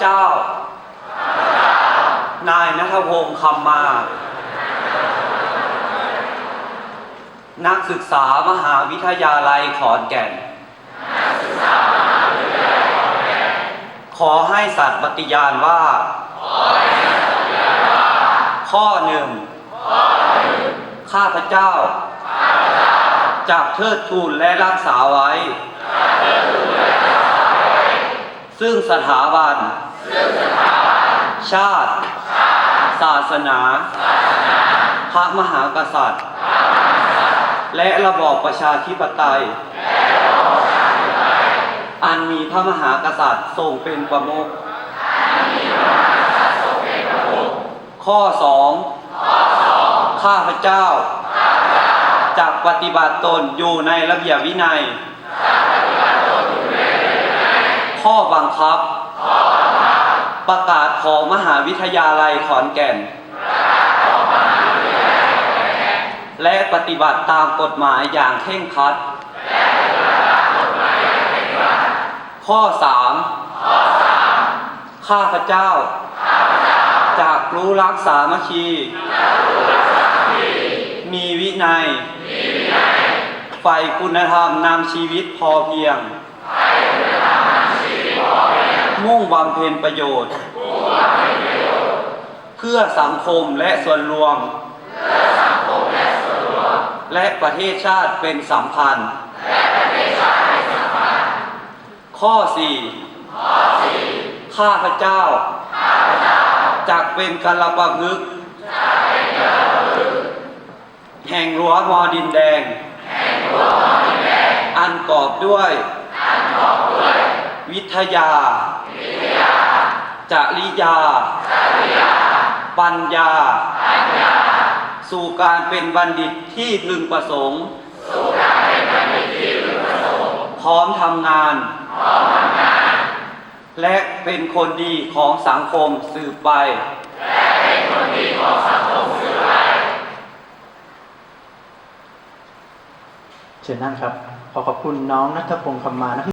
เจ้า นายนัทพงศ์คำมา นักศึกษามหาวิทยาลัยขอนแก่น ขอให้สัตย์ปฏิญาณว่า ข้อหนึ่ง ข้าพเจ้า จากเทิดทูนและรักษาไว้ซึ่งสถาบัน ชาติ ศาสนา พระมหากษัตริย์ และระบอบประชาธิปไตย อันมีพระมหากษัตริย์ทรงเป็นประมุขข้อสองข้าพเจ้าจากปฏิบัติตนอยู่ในระเบียบวินัย ข้อบังคับ ประกาศของมหาวิทยาลัยขอนแก่น และปฏิบัติตามกฎหมายอย่างเคร่งครัด ข้อสามข้าพเจ้า จากรู้รักสามัคคี มีวินัย ไฟคุณธรรมนำชีวิตพอเพียง บำเพ็ญประโยชน์ เพื่อสังคมและส่วนรวม และประเทศชาติเป็นสำคัญ ข้อสี่ข้าพเจ้าจากเป็นกัลปะพฤกษ์แห่งรั้วมอดินแดง อันกอบด้วย วิทยา จริยา ปัญญา สู่การเป็นบัณฑิตที่พึงประสงค์ พร้อมทำงาน และเป็นคนดีของสังคมสืบไปเชิญนั่งครับ ขอขอบคุณน้องนัทพงศ์คำมานัก